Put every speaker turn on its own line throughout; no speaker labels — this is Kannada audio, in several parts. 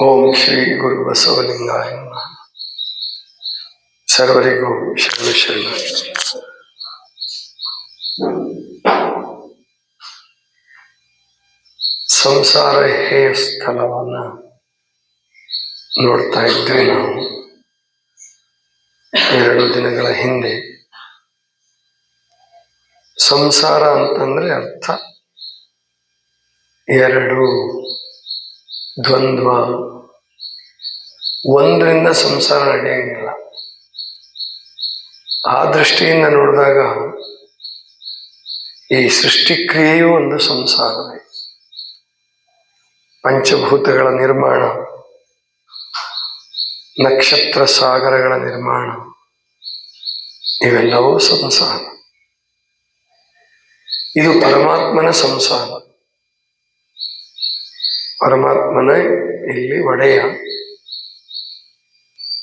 ಓಂ ಶ್ರೀ ಗುರು ಬಸವಲಿಂಗಾಯ ನಮಃ. ಸರ್ವರಿಗೂ ಶರಣ ಶರಣ ಸಂಸಾರ ಹೇಯ ಸ್ಥಳವನ್ನ ನೋಡ್ತಾ ಇದ್ವಿ ನಾವು ಎರಡು ದಿನಗಳ ಹಿಂದೆ ಸಂಸಾರ ಅಂತಂದ್ರೆ ಅರ್ಥ ಎರಡು ದ್ವಂದ್ವ. ಒಂದರಿಂದ ಸಂಸಾರ ನಡೆಯಂಗಿಲ್ಲ. ಆ ದೃಷ್ಟಿಯಿಂದ ನೋಡಿದಾಗ ಈ ಸೃಷ್ಟಿಕ್ರಿಯೆಯೂ ಒಂದು ಸಂಸಾರವೇ. ಪಂಚಭೂತಗಳ ನಿರ್ಮಾಣ, ನಕ್ಷತ್ರ ಸಾಗರಗಳ ನಿರ್ಮಾಣ, ಇವೆಲ್ಲವೂ ಸಂಸಾರ. ಇದು ಪರಮಾತ್ಮನ ಸಂಸಾರ. ಪರಮಾತ್ಮನ ಇಲ್ಲಿ ಒಡೆಯ.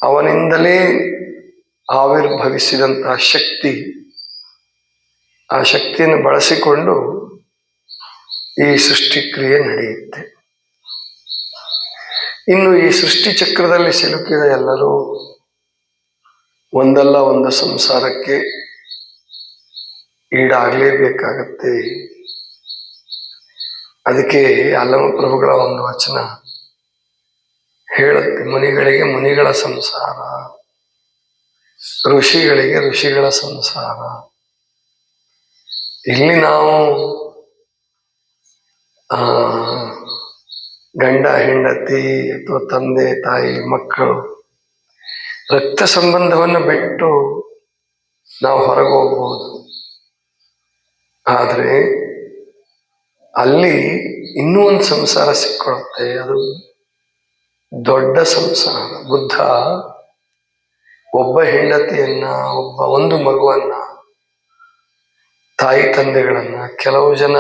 ಅವನಿಂದಲೇ ಆವಿರ್ಭವಿಸಿದಂತಹ ಶಕ್ತಿ, ಆ ಶಕ್ತಿಯನ್ನು ಬಳಸಿಕೊಂಡು ಈ ಸೃಷ್ಟಿಕ್ರಿಯೆ ನಡೆಯುತ್ತೆ. ಇನ್ನು ಈ ಸೃಷ್ಟಿ ಚಕ್ರದಲ್ಲಿ ಸಿಲುಕಿದ ಎಲ್ಲರೂ ಒಂದಲ್ಲ ಒಂದು ಸಂಸಾರಕ್ಕೆ ಈಡಾಗಲೇಬೇಕಾಗತ್ತೆ. ಅದಕ್ಕೆ ಅಲ್ಲಮ ಪ್ರಭುಗಳ ಒಂದು ವಚನ ಹೇಳುತ್ತೆ. ಮುನಿಗಳಿಗೆ ಮುನಿಗಳ ಸಂಸಾರ, ಋಷಿಗಳಿಗೆ ಋಷಿಗಳ ಸಂಸಾರ. ಇಲ್ಲಿ ನಾವು ಗಂಡ, ಹೆಂಡತಿ ಅಥವಾ ತಂದೆ, ತಾಯಿ, ಮಕ್ಕಳು ರಕ್ತ ಸಂಬಂಧವನ್ನು ಬಿಟ್ಟು ನಾವು ಹೊರಗೆ ಹೋಗ್ಬೋದು. ಆದರೆ ಅಲ್ಲಿ ಇನ್ನೂ ಒಂದು ಸಂಸಾರ ಸಿಕ್ಕೊಳುತ್ತೆ ಅದು ದೊಡ್ಡ ಸಂಸಾರ. ಬುದ್ಧ ಒಬ್ಬ ಹೆಂಡತಿಯನ್ನ, ಒಬ್ಬ ಒಂದು ಮಗುವನ್ನ, ತಾಯಿ ತಂದೆಗಳನ್ನ, ಕೆಲವು ಜನ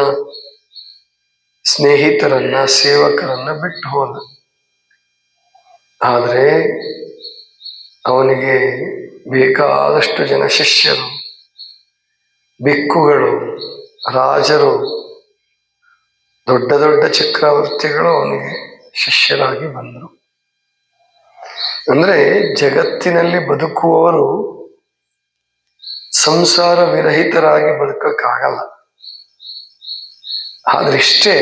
ಸ್ನೇಹಿತರನ್ನ, ಸೇವಕರನ್ನ ಬಿಟ್ಟು ಹೋದ. ಆದರೆ ಅವನಿಗೆ ಬೇಕಾದಷ್ಟು ಜನ ಶಿಷ್ಯರು ಬಿಕ್ಕುಗಳು ರಾಜರು ದೊಡ್ಡ ದೊಡ್ಡ ಚಕ್ರವರ್ತಿಗಳು ಅವನಿಗೆ ಶಿಷ್ಯರಾಗಿ ಬಂದರು. ಅಂದ್ರೆ ಜಗತ್ತಿನಲ್ಲಿ ಬದುಕುವವರು ಸಂಸಾರ ವಿರಹಿತರಾಗಿ ಬದುಕಕ್ಕಾಗಲ್ಲ. ಆದ್ರಿಷ್ಟೇ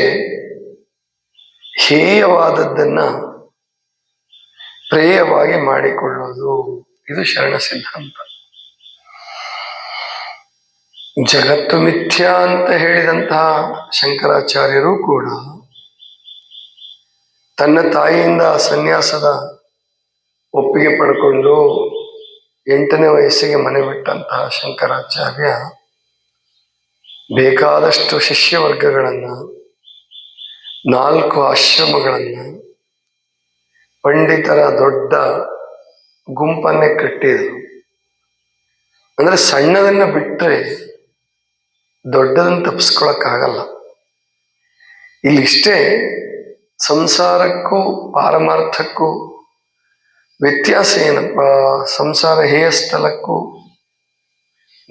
ಹೇಯವಾದದ್ದನ್ನ ಪ್ರೇಯವಾಗಿ ಮಾಡಿಕೊಳ್ಳೋದು. ಇದು ಶರಣ ಸಿದ್ಧಾಂತ. ಜಗತ್ತು ಮಿಥ್ಯ ಅಂತ ಹೇಳಿದಂತಹ ಶಂಕರಾಚಾರ್ಯರು ಕೂಡ ತನ್ನ ತಾಯಿಯಿಂದ ಸನ್ಯಾಸದ ಒಪ್ಪಿಗೆ ಪಡ್ಕೊಂಡು ಎಂಟನೇ ವಯಸ್ಸಿಗೆ ಮನೆ ಬಿಟ್ಟಂತಹ ಶಂಕರಾಚಾರ್ಯ ಬೇಕಾದಷ್ಟು ಶಿಷ್ಯ ವರ್ಗಗಳನ್ನ ನಾಲ್ಕು ಆಶ್ರಮಗಳನ್ನು, ಪಂಡಿತರ ದೊಡ್ಡ ಗುಂಪನ್ನೇ ಕಟ್ಟಿದರು. ಅಂದ್ರೆ ಸಣ್ಣದನ್ನು ಬಿಟ್ಟರೆ ದೊಡ್ಡದನ್ನು ತಪ್ಪಿಸ್ಕೊಳಕ್ಕಾಗಲ್ಲ. ಇಲ್ಲಿಷ್ಟೇ ಸಂಸಾರಕ್ಕೂ, ಪಾರಮಾರ್ಥಕ್ಕೂ, ವ್ಯತ್ಯಾಸ ಏನಪ್ಪ ಸಂಸಾರ ಹೇಯ ಸ್ಥಳಕ್ಕೂ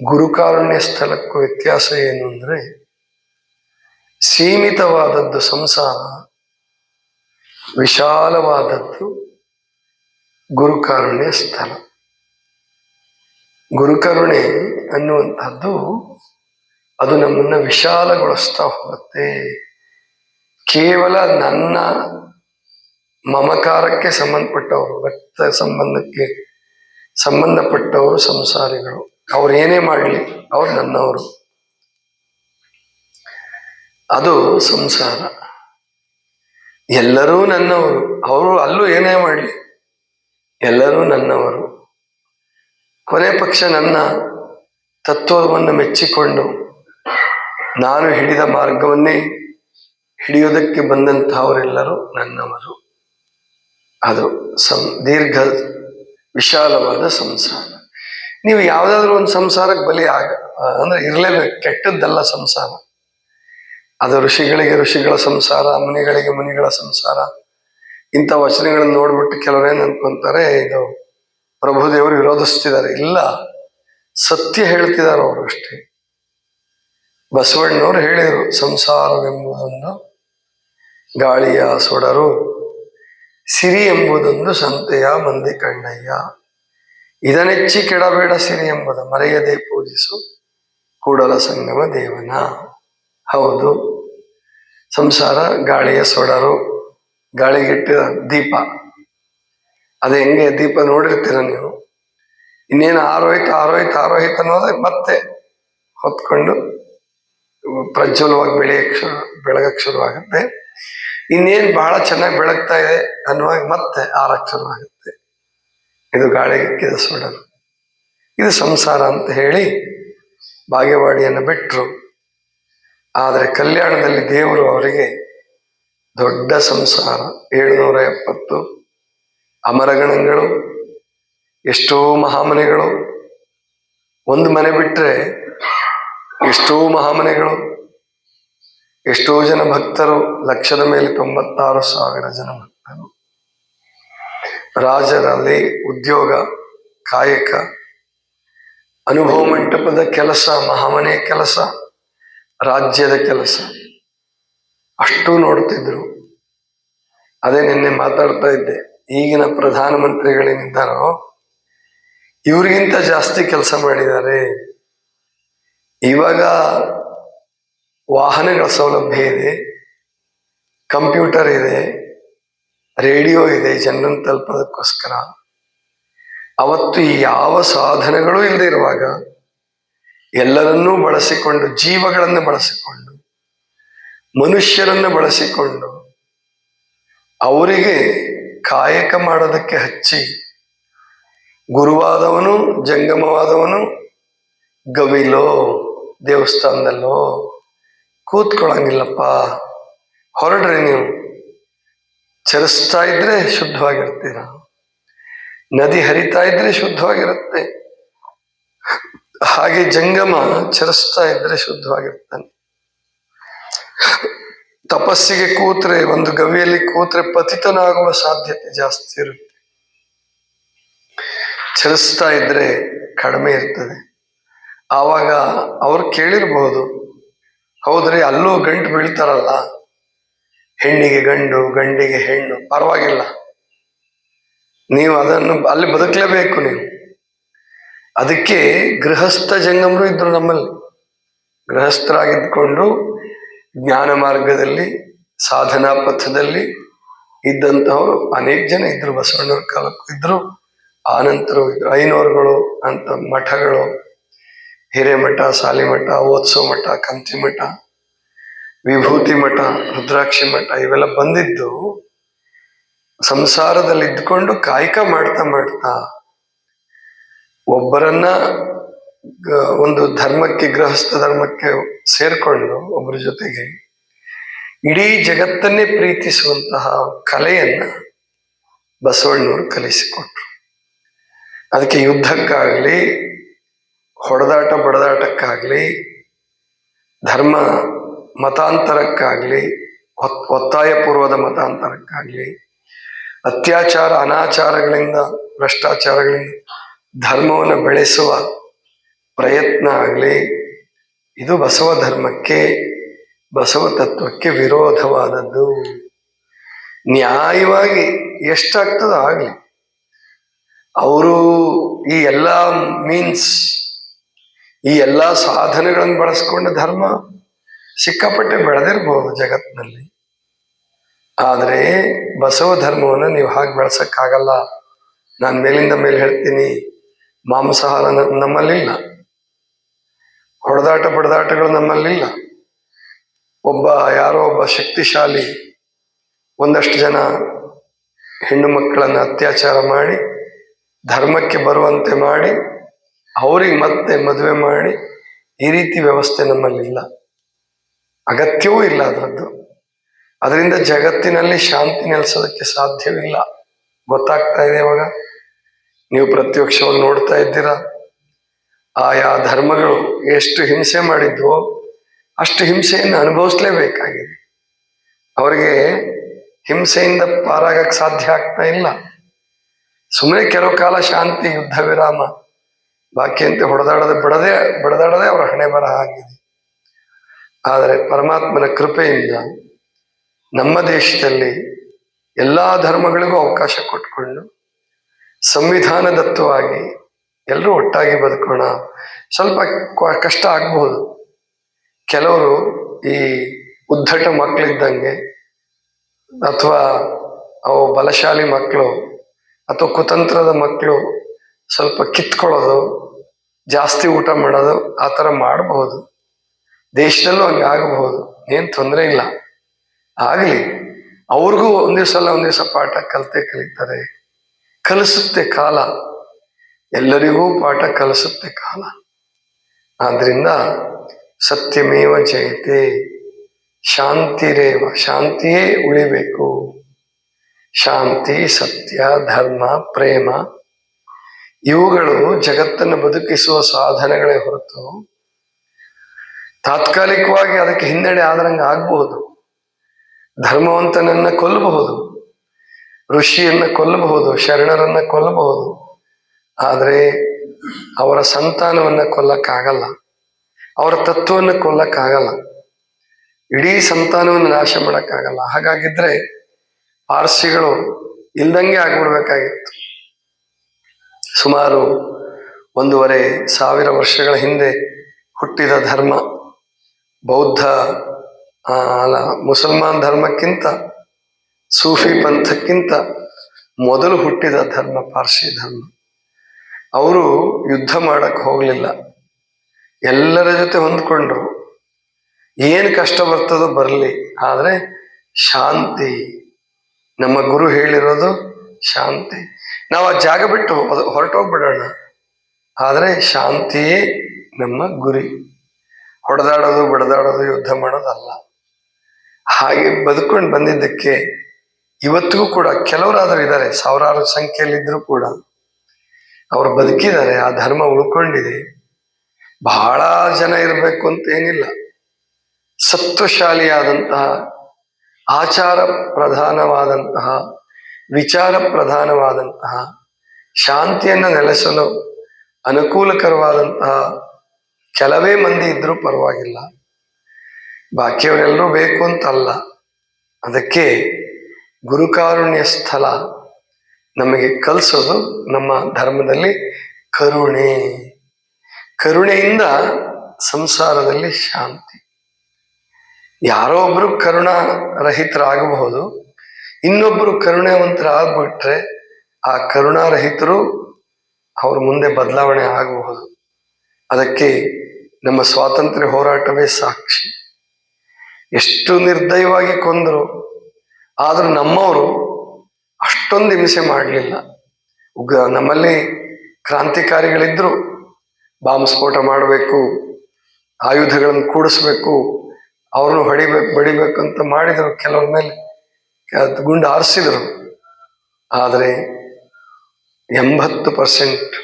ಗುರುಕಾರುಣ್ಯ ಸ್ಥಳಕ್ಕೂ ವ್ಯತ್ಯಾಸ ಏನು ಅಂದರೆ, ಸೀಮಿತವಾದದ್ದು ಸಂಸಾರ, ವಿಶಾಲವಾದದ್ದು ಗುರುಕಾರುಣ್ಯ ಸ್ಥಳ ಗುರುಕರುಣೆ ಅನ್ನುವಂಥದ್ದು ಅದು ನಮ್ಮನ್ನ ವಿಶಾಲಗೊಳಿಸ್ತಾ ಹೋಗುತ್ತೆ. ಕೇವಲ ನನ್ನ ಮಮಕಾರಕ್ಕೆ ಸಂಬಂಧಪಟ್ಟವರು ಸಂಬಂಧಕ್ಕೆ ಸಂಬಂಧಪಟ್ಟವರು ಸಂಸಾರಿಗಳು. ಅವ್ರು ಏನೇ ಮಾಡಲಿ, ಅವ್ರು ನನ್ನವರು. ಅದು ಸಂಸಾರ. ಎಲ್ಲರೂ ನನ್ನವರು. ಅವರು ಅಲ್ಲೂ ಏನೇ ಮಾಡಲಿ, ಎಲ್ಲರೂ ನನ್ನವರು. ಕೊನೆ ಪಕ್ಷ ನನ್ನ ತತ್ವವನ್ನು ಮೆಚ್ಚಿಕೊಂಡು ನಾನು ಹಿಡಿದ ಮಾರ್ಗವನ್ನೇ ಹಿಡಿಯೋದಕ್ಕೆ ಬಂದಂತಹವರೆಲ್ಲರೂ ನನ್ನವರು. ಅದು ಸಂ, ದೀರ್ಘ, ವಿಶಾಲವಾದ ಸಂಸಾರ. ನೀವು ಯಾವುದಾದ್ರೂ ಒಂದು ಸಂಸಾರಕ್ಕೆ ಬಲಿ ಆಗ, ಅಂದ್ರೆ ಇರಲೇಬೇಕು, ಕೆಟ್ಟದ್ದಲ್ಲ ಸಂಸಾರ. ಅದು ಋಷಿಗಳಿಗೆ ಋಷಿಗಳ ಸಂಸಾರ, ಮುನಿಗಳಿಗೆ ಮುನಿಗಳ ಸಂಸಾರ. ಇಂಥ ವಚನಗಳನ್ನು ನೋಡ್ಬಿಟ್ಟು ಕೆಲವರೇನು ಅನ್ಕೊಂತಾರೆ, ಇದು ಪ್ರಭುದೇವರು ವಿರೋಧಿಸ್ತಿದ್ದಾರೆ. ಇಲ್ಲ, ಸತ್ಯ ಹೇಳ್ತಿದ್ದಾರೆ ಅವರು ಅಷ್ಟೇ. ಬಸವಣ್ಣನವರು ಹೇಳಿದರು, ಸಂಸಾರವೆಂಬುದೊಂದು ಗಾಳಿಯ ಸೊಡರು, ಸಿರಿ ಎಂಬುದೊಂದು ಸಂತೆಯ ಮಂದಿ ಕಣ್ಣಯ್ಯ. ಇದನೆಚ್ಚಿ ಕೆಡಬೇಡ ಸಿರಿ ಎಂಬುದ ಮರೆಯದೆ ಪೂಜಿಸು ಕೂಡಲ ಸಂಗಮ ದೇವನ. ಹೌದು, ಸಂಸಾರ ಗಾಳಿಯ ಸೊಡರು ಗಾಳಿಗಿಟ್ಟಿದ ದೀಪ. ಅದು ಹೆಂಗೆ ದೀಪ ನೋಡಿರ್ತೀರ ನೀವು? ಇನ್ನೇನು ಆರೋಹಿತ ಆರೋಹಿತ ಆರೋಹಿತ ಅನ್ನೋದೇ ಮತ್ತೆ ಹೊತ್ಕೊಂಡು ಪ್ರಜ್ವಲವಾಗಿ ಬೆಳೆಯಕ್ಕೆ ಶುರು ಬೆಳಗಕ್ಕೆ ಶುರುವಾಗುತ್ತೆ ಇನ್ನೇನು ಬಹಳ ಚೆನ್ನಾಗಿ ಬೆಳಗ್ತಾ ಇದೆ ಅನ್ನುವಾಗ ಮತ್ತೆ ಆರಕ್ಕೆ ಶುರುವಾಗುತ್ತೆ ಇದು ಗಾಳಿಗೆ ಸೊಡರು ಇದು ಸಂಸಾರ ಅಂತ ಹೇಳಿ ಬಾಗೇವಾಡಿಯನ್ನು ಬಿಟ್ಟರು ಆದರೆ ಕಲ್ಯಾಣದಲ್ಲಿ ದೇವರು ಅವರಿಗೆ ದೊಡ್ಡ ಸಂಸಾರ, ಏಳುನೂರ ಎಪ್ಪತ್ತು ಅಮರಗಣಗಳು, ಎಷ್ಟೋ ಮಹಾಮನೆಗಳು. ಒಂದು ಮನೆ ಬಿಟ್ಟರೆ ಎಷ್ಟೋ ಮಹಾಮನೆಗಳು, ಎಷ್ಟೋ ಜನ ಭಕ್ತರು, ಲಕ್ಷದ ಮೇಲೆ ತೊಂಬತ್ತಾರು ಸಾವಿರ ಜನ ಭಕ್ತರು. ರಾಜರಲ್ಲಿ ಉದ್ಯೋಗ, ಕಾಯಕ, ಅನುಭವ ಮಂಟಪದ ಕೆಲಸ, ಮಹಾಮನೆ ಕೆಲಸ, ರಾಜ್ಯದ ಕೆಲಸ. ಅಷ್ಟು ನೋಡ್ತಿದ್ರು. ಅದೇ ನಿನ್ನೆ ಮಾತಾಡ್ತಾ ಇದ್ದೆ, ಈಗಿನ ಪ್ರಧಾನಮಂತ್ರಿಗಳೇನಿದ್ದಾರೋ ಇವ್ರಿಗಿಂತ ಜಾಸ್ತಿ ಕೆಲಸ ಮಾಡಿದ್ದಾರೆ. ಇವಾಗ ವಾಹನಗಳ ಸೌಲಭ್ಯ ಇದೆ, ಕಂಪ್ಯೂಟರ್ ಇದೆ, ರೇಡಿಯೋ ಇದೆ, ಜನರನ್ನು ತಲುಪೋದಕ್ಕೋಸ್ಕರ. ಅವತ್ತು ಯಾವ ಸಾಧನಗಳು ಇಲ್ಲದೆ ಇರುವಾಗ ಎಲ್ಲರನ್ನೂ ಬಳಸಿಕೊಂಡು, ಜೀವಗಳನ್ನು ಬಳಸಿಕೊಂಡು, ಮನುಷ್ಯರನ್ನು ಬಳಸಿಕೊಂಡು, ಅವರಿಗೆ ಕಾಯಕ ಮಾಡೋದಕ್ಕೆ ಹಚ್ಚಿ, ಗುರುವಾದವನು ಜಂಗಮವಾದವನು ಗವಿಲೋ. ದೇವಸ್ಥಾನದಲ್ಲೋ ಕೂತ್ಕೊಳ್ಳಂಗಿಲ್ಲಪ್ಪ. ಹೊರಡ್ರಿ ನೀವು. ಚರಿಸ್ತಾ ಇದ್ರೆ ಶುದ್ಧವಾಗಿರ್ತೀರ? ನದಿ ಹರಿತಾ ಇದ್ರೆ ಶುದ್ಧವಾಗಿರುತ್ತೆ. ಹಾಗೆ ಜಂಗಮ ಚರಿಸ್ತಾ ಇದ್ರೆ ಶುದ್ಧವಾಗಿರ್ತಾನೆ ತಪಸ್ಸಿಗೆ ಕೂತ್ರೆ, ಒಂದು ಗವಿಯಲ್ಲಿ ಕೂತ್ರೆ ಪತಿತನಾಗುವ ಸಾಧ್ಯತೆ ಜಾಸ್ತಿ ಇರುತ್ತೆ. ಚಲಿಸ್ತಾ ಇದ್ರೆ ಕಡಿಮೆ ಇರ್ತದೆ. ಆವಾಗ ಅವ್ರು ಕೇಳಿರ್ಬಹುದು ಹೌದ್ರಿ ಅಲ್ಲೂ ಗಂಟು ಬೀಳ್ತಾರಲ್ಲ, ಹೆಣ್ಣಿಗೆ ಗಂಡು, ಗಂಡಿಗೆ ಹೆಣ್ಣು, ಪರವಾಗಿಲ್ಲ. ನೀವು ಅದನ್ನು ಅಲ್ಲಿ ಬದುಕಲೇಬೇಕು ನೀವು. ಅದಕ್ಕೆ ಗೃಹಸ್ಥ ಜಂಗಮರು ಇದ್ರು ನಮ್ಮಲ್ಲಿ. ಗೃಹಸ್ಥರಾಗಿದ್ಕೊಂಡು ಜ್ಞಾನ ಮಾರ್ಗದಲ್ಲಿ, ಸಾಧನಾ ಪಥದಲ್ಲಿ ಇದ್ದಂತಹವರು ಅನೇಕ ಜನ ಇದ್ರು, ಬಸವಣ್ಣವ್ರ ಕಾಲಕ್ಕೂ ಇದ್ರು, ಆನಂತರ ಐನೂರುಗಳು ಅಂತ ಮಠಗಳು. ಹಿರೇಮಠ, ಸಾಲಿಮಠ, ಓತ್ಸವ ಮಠ, ಕಂತಿ ಮಠ, ವಿಭೂತಿ ಮಠ, ರುದ್ರಾಕ್ಷಿ ಮಠ ಇವೆಲ್ಲ ಬಂದಿದ್ದು ಸಂಸಾರದಲ್ಲಿ ಇದ್ಕೊಂಡು ಕಾಯಕ ಮಾಡ್ತಾ ಮಾಡ್ತಾ ಒಬ್ಬರನ್ನ ಒಂದು ಧರ್ಮಕ್ಕೆ, ಗೃಹಸ್ಥ ಧರ್ಮಕ್ಕೆ ಸೇರ್ಕೊಂಡು ಒಬ್ಬರ ಜೊತೆಗೆ ಇಡೀ ಜಗತ್ತನ್ನೇ ಪ್ರೀತಿಸುವಂತಹ ಕಲೆಯನ್ನ ಬಸವಣ್ಣವರು ಕಲಿಸಿಕೊಟ್ರು. ಅದಕ್ಕೆ ಯುದ್ಧಕ್ಕಾಗಲಿ ಹೊಡೆದಾಟ ಬಡದಾಟಕ್ಕಾಗಲಿ, ಧರ್ಮ ಮತಾಂತರಕ್ಕಾಗಲಿ ಒತ್ತಾಯಪೂರ್ವದ ಮತಾಂತರಕ್ಕಾಗಲಿ, ಅತ್ಯಾಚಾರ, ಅನಾಚಾರಗಳಿಂದ, ಭ್ರಷ್ಟಾಚಾರಗಳಿಂದ ಧರ್ಮವನ್ನು ಬೆಳೆಸುವ ಪ್ರಯತ್ನ ಆಗಲಿ, ಇದು ಬಸವ ಧರ್ಮಕ್ಕೆ, ಬಸವ ತತ್ವಕ್ಕೆ ವಿರೋಧವಾದದ್ದು. ನ್ಯಾಯವಾಗಿ ಎಷ್ಟಾಗ್ತದೋ ಆಗಲಿ. ಅವರು ಈ ಎಲ್ಲ ಮೀನ್ಸ್ ಈ ಎಲ್ಲ ಸಾಧನೆಗಳನ್ನು ಬಳಸ್ಕೊಂಡು ಧರ್ಮ ಸಿಕ್ಕಾಪಟ್ಟೆ ಬೆಳೆದಿರ್ಬೋದು ಜಗತ್ತಿನಲ್ಲಿ. ಆದರೆ ಬಸವ ಧರ್ಮವನ್ನು ನೀವು ಹಾಗೆ ಬೆಳೆಸಕ್ಕಾಗಲ್ಲ. ನಾನು ಮೇಲಿಂದ ಮೇಲೆ ಹೇಳ್ತೀನಿ, ಮಾಂಸಾಹಾರ ನಮ್ಮಲ್ಲಿಲ್ಲ. ಹೊಡೆದಾಟ ಬಡದಾಟಗಳು ನಮ್ಮಲ್ಲಿಲ್ಲ. ಒಬ್ಬ ಯಾರೋ ಒಬ್ಬ ಶಕ್ತಿಶಾಲಿ, ಒಂದಷ್ಟು ಜನ ಹೆಣ್ಣು ಮಕ್ಕಳನ್ನು ಅತ್ಯಾಚಾರ ಮಾಡಿ, ಧರ್ಮಕ್ಕೆ ಬರುವಂತೆ ಮಾಡಿ ಅವ್ರಿಗೆ ಮತ್ತೆ ಮದುವೆ ಮಾಡಿ ಈ ರೀತಿ ವ್ಯವಸ್ಥೆ ನಮ್ಮಲ್ಲಿಲ್ಲ. ಅಗತ್ಯವೂ ಇಲ್ಲ ಅದರದ್ದು. ಅದರಿಂದ ಜಗತ್ತಿನಲ್ಲಿ ಶಾಂತಿ ನೆಲೆಸೋದಕ್ಕೆ ಸಾಧ್ಯವಿಲ್ಲ. ಗೊತ್ತಾಗ್ತಾ ಇದೆ ಇವಾಗ. ನೀವು ಪ್ರತ್ಯಕ್ಷವಾಗಿ ನೋಡ್ತಾ ಇದ್ದೀರಾ. ಆಯಾ ಧರ್ಮಗಳು ಎಷ್ಟು ಹಿಂಸೆ ಮಾಡಿದ್ವೋ, ಅಷ್ಟು ಹಿಂಸೆಯನ್ನು ಅನುಭವಿಸ್ಲೇಬೇಕಾಗಿದೆ. ಅವರಿಗೆ ಹಿಂಸೆಯಿಂದ ಪಾರಾಗಕ್ಕೆ ಸಾಧ್ಯ ಆಗ್ತಾ ಇಲ್ಲ. ಸುಮ್ಮನೆ ಕೆಲವು ಕಾಲ ಶಾಂತಿ, ಯುದ್ಧ, ವಿರಾಮ ಬಾಕಿ ಅಂತ ಹೊಡೆದಾಡದೆ ಬಿಡದೆ, ಬಡದಾಡದೆ ಅವರ ಹಣೆ ಬರಹ ಆಗಿದೆ ಆದರೆ ಪರಮಾತ್ಮನ ಕೃಪೆಯಿಂದ ನಮ್ಮ ದೇಶದಲ್ಲಿ ಎಲ್ಲ ಧರ್ಮಗಳಿಗೂ ಅವಕಾಶ ಕೊಟ್ಕೊಂಡು ಸಂವಿಧಾನದತ್ತವಾಗಿ ಎಲ್ಲರೂ ಒಟ್ಟಾಗಿ ಬದುಕೋಣ. ಸ್ವಲ್ಪ ಕಷ್ಟ ಆಗಬಹುದು ಕೆಲವರು ಈ ಉದ್ದಟ ಮಕ್ಕಳಿದ್ದಂಗೆ ಅಥವಾ ಅವು ಬಲಶಾಲಿ ಮಕ್ಕಳು ಅಥವಾ ಕುತಂತ್ರದ ಮಕ್ಕಳು ಸ್ವಲ್ಪ ಕಿತ್ಕೊಳ್ಳೋದು ಜಾಸ್ತಿ ಊಟ ಮಾಡೋದು ಆ ಥರ ಮಾಡಬಹುದು ದೇಶದಲ್ಲೂ ಹಂಗೆ ಆಗಬಹುದು ಏನು ತೊಂದರೆ ಇಲ್ಲ. ಆಗಲಿ, ಅವ್ರಿಗೂ ಒಂದ್ ದಿವ್ಸ ಅಲ್ಲ ಒಂದ್ ಪಾಠ ಕಲಿತೆ ಕಲಿತಾರೆ. ಕಲಿಸುತ್ತೆ ಕಾಲ. ಎಲ್ಲರಿಗೂ ಪಾಠ ಕಲಿಸುತ್ತೆ ಕಾಲ. ಆದ್ರಿಂದ ಸತ್ಯಮೇವ ಜಯತೆ, ಶಾಂತಿರೇವ, ಶಾಂತಿಯೇ ಉಳಿಬೇಕು. ಶಾಂತಿ, ಸತ್ಯ, ಧರ್ಮ, ಪ್ರೇಮ ಇವುಗಳು ಜಗತ್ತನ್ನು ಬದುಕಿಸುವ ಸಾಧನಗಳೇ ಹೊರತು ತಾತ್ಕಾಲಿಕವಾಗಿ ಅದಕ್ಕೆ ಹಿನ್ನಡೆ ಆದರಂಗೆ ಆಗಬಹುದು. ಧರ್ಮವಂತನನ್ನ ಕೊಲ್ಲಬಹುದು. ಋಷಿಯನ್ನ ಕೊಲ್ಲಬಹುದು, ಶರಣರನ್ನ ಕೊಲ್ಲಬಹುದು. ಆದರೆ ಅವರ ಸಂತಾನವನ್ನ ಕೊಲ್ಲಕ್ಕಾಗಲ್ಲ. ಅವರ ತತ್ವವನ್ನು ಕೊಲ್ಲಕ್ಕಾಗಲ್ಲ. ಇಡೀ ಸಂತಾನವನ್ನು ನಾಶ ಮಾಡಕ್ಕಾಗಲ್ಲ. ಹಾಗಾಗಿದ್ರೆ ಪಾರ್ಸಿಗಳು ಇಲ್ದಂಗೆ ಆಗ್ಬಿಡ್ಬೇಕಾಗಿತ್ತು. ಸುಮಾರು ಒಂದೂವರೆ ಸಾವಿರ ವರ್ಷಗಳ ಹಿಂದೆ ಹುಟ್ಟಿದ ಧರ್ಮ, ಬೌದ್ಧ ಅಲ್ಲ, ಮುಸಲ್ಮಾನ್ ಧರ್ಮಕ್ಕಿಂತ, ಸೂಫಿ ಪಂಥಕ್ಕಿಂತ ಮೊದಲು ಹುಟ್ಟಿದ ಧರ್ಮ ಪಾರ್ಸಿ ಧರ್ಮ. ಅವರು ಯುದ್ಧ ಮಾಡಕ್ಕೆ ಹೋಗಲಿಲ್ಲ. ಎಲ್ಲರ ಜೊತೆ ಹೊಂದ್ಕೊಂಡ್ರು. ಏನು ಕಷ್ಟ ಬರ್ತದೋ ಬರಲಿ, ಆದರೆ ಶಾಂತಿ. ನಮ್ಮ ಗುರು ಹೇಳಿರೋದು ಶಾಂತಿ. ನಾವು ಆ ಜಾಗ ಬಿಟ್ಟು ಅದು ಹೊರಟೋಗ್ಬಿಡೋಣ. ಆದರೆ ಶಾಂತಿಯೇ ನಮ್ಮ ಗುರಿ. ಹೊಡೆದಾಡೋದು, ಬಡದಾಡೋದು, ಯುದ್ಧ ಮಾಡೋದಲ್ಲ ಹಾಗೆ ಬದುಕೊಂಡು ಬಂದಿದ್ದಕ್ಕೆ ಇವತ್ತಿಗೂ ಕೂಡ ಕೆಲವರಾದರೂ ಇದ್ದಾರೆ, ಸಾವಿರಾರು ಸಂಖ್ಯೆಯಲ್ಲಿದ್ದರೂ ಕೂಡ. ಅವರು ಬದುಕಿದ್ದಾರೆ, ಆ ಧರ್ಮ ಉಳ್ಕೊಂಡಿದೆ. ಬಹಳ ಜನ ಇರಬೇಕು ಅಂತ ಏನಿಲ್ಲ. ಸತ್ವಶಾಲಿಯಾದಂತಹ, ಆಚಾರ ಪ್ರಧಾನವಾದಂತಹ ವಿಚಾರ ಪ್ರಧಾನವಾದಂತಹ ಶಾಂತಿಯನ್ನು ನೆಲೆಸಲು ಅನುಕೂಲಕರವಾದಂತಹ ಕೆಲವೇ ಮಂದಿ ಇದ್ರೂ ಪರವಾಗಿಲ್ಲ. ಬಾಕಿಯವರೆಲ್ಲರೂ ಬೇಕು ಅಂತಲ್ಲ. ಅದಕ್ಕೆ ಗುರುಕಾರುಣ್ಯ ಸ್ಥಳ ನಮಗೆ ಕಲಿಸೋದು ನಮ್ಮ ಧರ್ಮದಲ್ಲಿ ಕರುಣೆ. ಕರುಣೆಯಿಂದ ಸಂಸಾರದಲ್ಲಿ ಶಾಂತಿ. ಯಾರೋ ಒಬ್ರು ಕರುಣ ರಹಿತರಾಗಬಹುದು ಇನ್ನೊಬ್ರು ಕರುಣೆವಂತರಾಗ್ಬಿಟ್ರೆ ಆ ಕರುಣಾರಹಿತರು ಅವ್ರ ಮುಂದೆ ಬದಲಾವಣೆ ಆಗಬಹುದು. ಅದಕ್ಕೆ ನಮ್ಮ ಸ್ವಾತಂತ್ರ್ಯ ಹೋರಾಟವೇ ಸಾಕ್ಷಿ. ಎಷ್ಟು ನಿರ್ದಯವಾಗಿ ಕೊಂದರು, ಆದರೂ ನಮ್ಮವರು ಅಷ್ಟೊಂದು ಹಿಂಸೆ ಮಾಡಲಿಲ್ಲ. ಉಗ್ರ ನಮ್ಮಲ್ಲಿ ಕ್ರಾಂತಿಕಾರಿಗಳಿದ್ರು, ಬಾಂಬ್ ಸ್ಫೋಟ ಮಾಡಬೇಕು, ಆಯುಧಗಳನ್ನು ಕೂಡಿಸ್ಬೇಕು, ಅವ್ರನ್ನು ಹೊಡಿಬೇಕು, ಬಡಿಬೇಕು ಅಂತ ಮಾಡಿದರು ಕೆಲವ್ರ ಗುಂಡು ಆರಿಸಿದರು. ಆದರೆ ಎಂಬತ್ತು ಪರ್ಸೆಂಟ್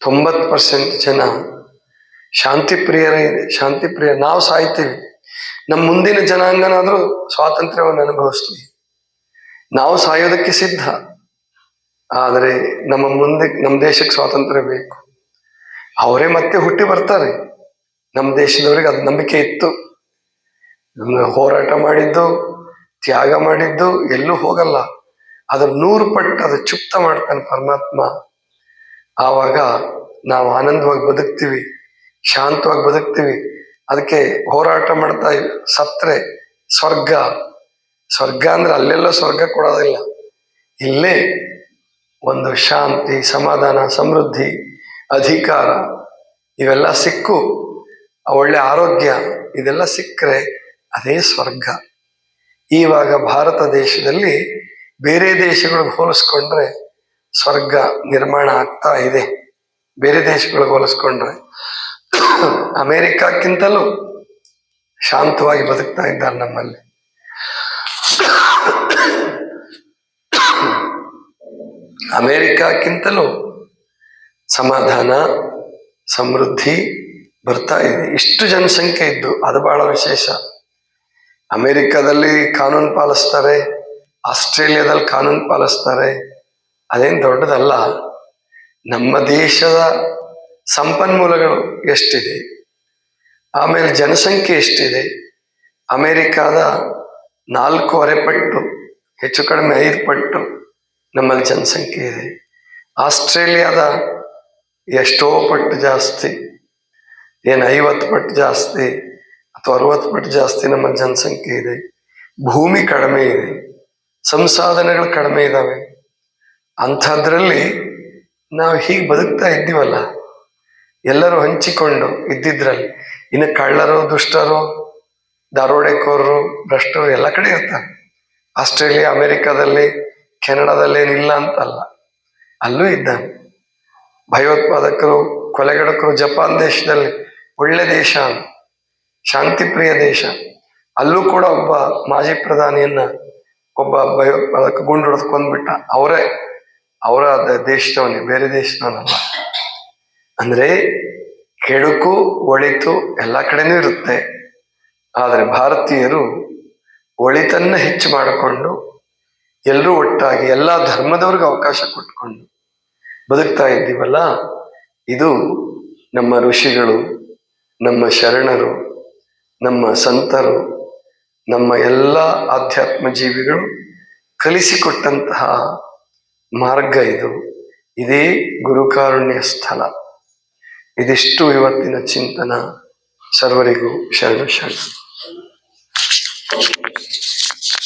ತೊಂಬತ್ತು ಪರ್ಸೆಂಟ್ ಜನ ಶಾಂತಿ ಪ್ರಿಯರೇ ಶಾಂತಿ ಪ್ರಿಯ ನಾವು ಸಾಯ್ತೀವಿ ನಮ್ಮ ಮುಂದಿನ ಜನಾಂಗನಾದರೂ ಸ್ವಾತಂತ್ರ್ಯವನ್ನು ಅನುಭವಿಸ್ತೀವಿ ನಾವು ಸಾಯೋದಕ್ಕೆ ಸಿದ್ಧ. ಆದರೆ ನಮ್ಮ ಮುಂದೆ, ನಮ್ಮ ದೇಶಕ್ಕೆ ಸ್ವಾತಂತ್ರ್ಯ ಬೇಕು. ಅವರೇ ಮತ್ತೆ ಹುಟ್ಟಿ ಬರ್ತಾರೆ. ನಮ್ಮ ದೇಶದವರಿಗೆ ಅದು ನಂಬಿಕೆ ಇತ್ತು. ಹೋರಾಟ ಮಾಡಿದ್ದು. ತ್ಯಾಗ ಮಾಡಿದ್ದು ಎಲ್ಲೂ ಹೋಗಲ್ಲ. ಅದ್ರ ನೂರು ಪಟ್ಟು ಅದು ಚುಪ್ತ ಮಾಡ್ತಾನೆ ಪರಮಾತ್ಮ. ಆವಾಗ ನಾವು ಆನಂದವಾಗಿ ಬದುಕ್ತೀವಿ, ಶಾಂತವಾಗಿ ಬದುಕ್ತೀವಿ. ಅದಕ್ಕೆ ಹೋರಾಟ ಮಾಡ್ತಾ ಸತ್ರೆ ಸ್ವರ್ಗ. ಸ್ವರ್ಗ ಅಂದ್ರೆ ಅಲ್ಲೆಲ್ಲ ಸ್ವರ್ಗ ಕೊಡೋದಿಲ್ಲ. ಇಲ್ಲೇ ಒಂದು ಶಾಂತಿ, ಸಮಾಧಾನ, ಸಮೃದ್ಧಿ, ಅಧಿಕಾರ ಇವೆಲ್ಲ ಸಿಕ್ಕು. ಒಳ್ಳೆ ಆರೋಗ್ಯ, ಇದೆಲ್ಲ ಸಿಕ್ಕರೆ ಅದೇ ಸ್ವರ್ಗ. ಇವಾಗ ಭಾರತ ದೇಶದಲ್ಲಿ ಬೇರೆ ದೇಶಗಳಿಗೆ ಹೋಲಿಸ್ಕೊಂಡ್ರೆ ಸ್ವರ್ಗ ನಿರ್ಮಾಣ ಆಗ್ತಾ ಇದೆ. ಬೇರೆ ದೇಶಗಳಿಗೆ ಹೋಲಿಸ್ಕೊಂಡ್ರೆ ಅಮೇರಿಕಕ್ಕಿಂತಲೂ ಶಾಂತವಾಗಿ ಬದುಕ್ತಾ ಇದ್ದಾರೆ ನಮ್ಮಲ್ಲಿ. ಅಮೇರಿಕಕ್ಕಿಂತಲೂ ಸಮಾಧಾನ, ಸಮೃದ್ಧಿ ಬರ್ತಾ ಇದೆ. ಇಷ್ಟು ಜನಸಂಖ್ಯೆ ಇದ್ದು ಅದು ಬಹಳ ವಿಶೇಷ. ಅಮೆರಿಕದಲ್ಲಿ ಕಾನೂನು ಪಾಲಿಸ್ತಾರೆ, ಆಸ್ಟ್ರೇಲಿಯಾದಲ್ಲಿ ಕಾನೂನು ಪಾಲಿಸ್ತಾರೆ. ಅದೇನು ದೊಡ್ಡದಲ್ಲ, ನಮ್ಮ ದೇಶದ ಸಂಪನ್ಮೂಲಗಳು ಎಷ್ಟಿದೆ? ಆಮೇಲೆ ಜನಸಂಖ್ಯೆ ಎಷ್ಟಿದೆ? ಅಮೇರಿಕಾದ ನಾಲ್ಕೂವರೆ ಪಟ್ಟು ಹೆಚ್ಚು ಕಡಿಮೆ ಐದು ಪಟ್ಟು ನಮ್ಮಲ್ಲಿ ಜನಸಂಖ್ಯೆ ಇದೆ. ಆಸ್ಟ್ರೇಲಿಯಾದ ಎಷ್ಟೋ ಪಟ್ಟು ಜಾಸ್ತಿ, ಏನು ಐವತ್ತು ಪಟ್ಟು ಜಾಸ್ತಿ ಅಥವಾ ಅರವತ್ತು ಪಟ್ಟು ಜಾಸ್ತಿ ನಮ್ಮ ಜನಸಂಖ್ಯೆ ಇದೆ. ಭೂಮಿ ಕಡಿಮೆ ಇದೆ. ಸಂಸಾಧನೆಗಳು ಕಡಿಮೆ ಇದ್ದಾವೆ ಅಂಥದ್ರಲ್ಲಿ ನಾವು ಹೀಗೆ ಬದುಕ್ತಾ ಇದ್ದೀವಲ್ಲ, ಎಲ್ಲರೂ ಹಂಚಿಕೊಂಡು ಇದ್ದಿದ್ರಲ್ಲಿ, ಇನ್ನು ಕಳ್ಳರು, ದುಷ್ಟರು ದಾರೋಡೆಕೋರರು ಭ್ರಷ್ಟರು ಎಲ್ಲ ಕಡೆ ಇರ್ತಾರೆ. ಆಸ್ಟ್ರೇಲಿಯಾ, ಅಮೆರಿಕಾದಲ್ಲಿ, ಕೆನಡಾದಲ್ಲಿ ಏನಿಲ್ಲ ಅಂತಲ್ಲ, ಅಲ್ಲೂ ಇದ್ದಾನೆ ಭಯೋತ್ಪಾದಕರು, ಕೊಲೆಗಡಕರು ಜಪಾನ್ ದೇಶದಲ್ಲಿ ಒಳ್ಳೆ ದೇಶ ಶಾಂತಿಪ್ರಿಯ ದೇಶ. ಅಲ್ಲೂ ಕೂಡ ಒಬ್ಬ ಮಾಜಿ ಪ್ರಧಾನಿಯನ್ನ ಒಬ್ಬ ಭಯೋತ್ಪಾದಕ ಗುಂಡು ಹೊಡೆದ್ಕೊಂಡ್ಬಿಟ್ಟ ಅವರೇ, ಅವರ ದೇಶದವನೇ, ಬೇರೆ ದೇಶದವನಲ್ಲ. ಅಂದ್ರೆ ಕೆಡುಕು, ಒಳಿತು ಎಲ್ಲ ಕಡೆನೂ ಇರುತ್ತೆ. ಆದರೆ ಭಾರತೀಯರು ಒಳಿತನ್ನ ಹೆಚ್ಚು ಮಾಡಿಕೊಂಡು, ಎಲ್ಲರೂ ಒಟ್ಟಾಗಿ ಎಲ್ಲ ಧರ್ಮದವ್ರಿಗೆ ಅವಕಾಶ ಕೊಟ್ಕೊಂಡು ಬದುಕ್ತಾ ಇದ್ದೀವಲ್ಲ. ಇದು ನಮ್ಮ ಋಷಿಗಳು, ನಮ್ಮ ಶರಣರು ನಮ್ಮ ಸಂತರು, ನಮ್ಮ ಎಲ್ಲ ಆಧ್ಯಾತ್ಮ ಜೀವಿಗಳು ಕಲಿಸಿಕೊಟ್ಟಂತಹ ಮಾರ್ಗ ಇದು. ಇದೇ ಗುರುಕಾರುಣ್ಯ ಸ್ಥಳ. ಇದಿಷ್ಟು ಇವತ್ತಿನ ಚಿಂತನ. ಸರ್ವರಿಗೂ ಶರಣ ಶರಣ.